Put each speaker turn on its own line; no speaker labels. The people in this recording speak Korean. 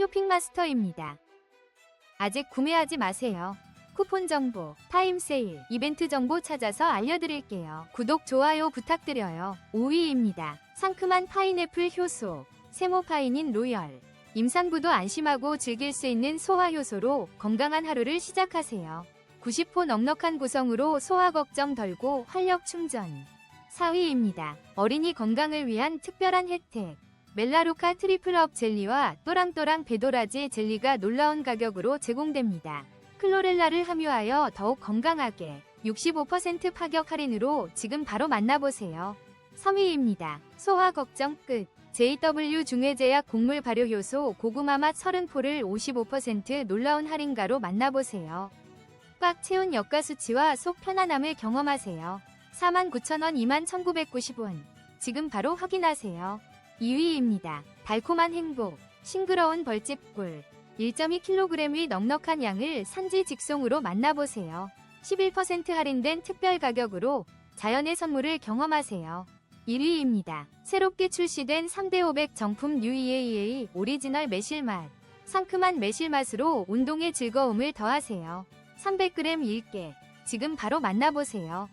쇼핑마스터입니다. 아직 구매하지 마세요. 쿠폰 정보, 타임 세일, 이벤트 정보 찾아서 알려드릴게요. 구독, 좋아요 부탁드려요. 5위입니다. 상큼한 파인애플 효소, 세모파인인 로열. 임산부도 안심하고 즐길 수 있는 소화 효소로 건강한 하루를 시작하세요. 90호 넉넉한 구성으로 소화 걱정 덜고 활력 충전. 4위입니다. 어린이 건강을 위한 특별한 혜택. 멜라루카 트리플업 젤리와 또랑또랑 베도라지 젤리가 놀라운 가격으로 제공됩니다. 클로렐라를 함유하여 더욱 건강하게 65% 파격 할인으로 지금 바로 만나보세요. 3위입니다. 소화 걱정 끝. JW 중해제약 곡물 발효 효소 고구마 맛 30포를 55% 놀라운 할인가로 만나보세요. 꽉 채운 역가 수치와 속 편안함을 경험하세요. 49,000원 21,990원. 지금 바로 확인하세요. 2위입니다. 달콤한 행복, 싱그러운 벌집꿀. 1.2kg의 넉넉한 양을 산지 직송으로 만나보세요. 11% 할인된 특별 가격으로 자연의 선물을 경험하세요. 1위입니다. 새롭게 출시된 3대 500 정품 UEAA 오리지널 매실맛. 상큼한 매실맛으로 운동의 즐거움을 더하세요. 300g 1개. 지금 바로 만나보세요.